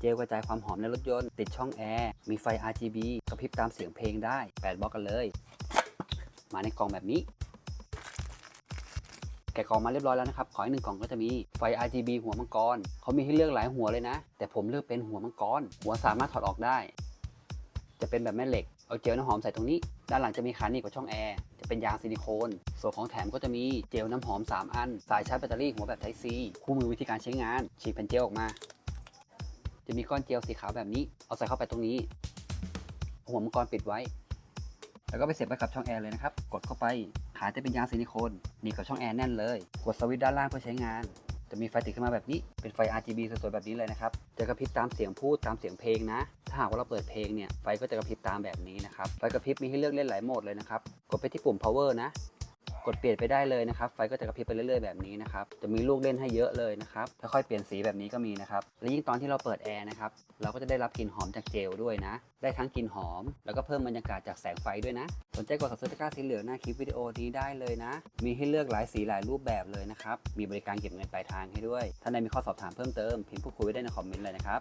เจลกระจายความหอมในรถยนต์ ติดช่องแอร์ มีไฟ RGB กระพริบตามเสียงเพลงได้ 8บล็อกกันเลย มาในกล่องแบบนี้ แกะกล่องมาเรียบร้อยแล้วนะครับ ขออีกหนึ่งกล่องก็จะมีไฟ RGB หัวมังกร เขามีให้เลือกหลายหัวเลยนะ แต่ผมเลือกเป็นหัวมังกร หัวสามารถถอดออกได้ จะเป็นแบบแม่เหล็ก เอาเจลน้ำหอมใส่ตรงนี้ ด้านหลังจะมีขาหนีบกับช่องแอร์ จะเป็นยางซิลิโคน ส่วนของแถมก็จะมีเจลน้ำหอม 3 อัน สายชาร์จแบตเตอรี่หัวแบบ Type C คู่มือวิธีการใช้งาน ฉีกแผ่นเจลออกมา จะมีก้อนเจลสีขาวแบบนี้ เอาใส่เข้าไปตรงนี้ หัวมังกรปิดไว้ แล้วก็ไปเสียบไปกับช่องแอร์เลยนะครับ กดเข้าไป ขาจะเป็นยางซิลิโคนหนีบกับช่องแอร์แน่นเลย กดสวิตช์ด้านล่างเพื่อใช้งาน จะมีไฟติดขึ้นมาแบบนี้ เป็นไฟ RGB สวยๆแบบนี้เลยนะครับ จะกระพริบตามเสียงพูดตามเสียงเพลงนะ ถ้าหากว่าเราเปิดเพลงเนี่ย ไฟก็จะกระพริบตามแบบนี้นะครับ ไฟกระพริบมีให้เลือกเล่นหลายโหมดเลยนะครับ กดไปที่ปุ่ม power นะ กดเปลี่ยนไปได้เลยนะครับ ไฟก็จะกระพริบไปเรื่อยๆแบบนี้นะครับ จะมีลูกเล่นให้เยอะเลยนะครับค่อยๆเปลี่ยนสีแบบนี้ก็มีนะครับ และยิ่งตอนที่เราเปิดแอร์นะครับ เราก็จะได้รับกลิ่นหอมจากเจลด้วยนะ ได้ทั้งกลิ่นหอม แล้วก็เพิ่มบรรยากาศจากแสงไฟด้วยนะ สนใจกด subscribe ตะกร้าสีเหลืองหน้าคลิปวิดีโอนี้ได้เลยนะ มีให้เลือกหลายสีหลายรูปแบบเลยนะครับ มีบริการเก็บเงินปลายทางให้ด้วย ถ้าใครมีข้อสอบถามเพิ่มเติมพิมพ์พูดคุยไว้ได้ในคอมเมนต์เลยนะครับ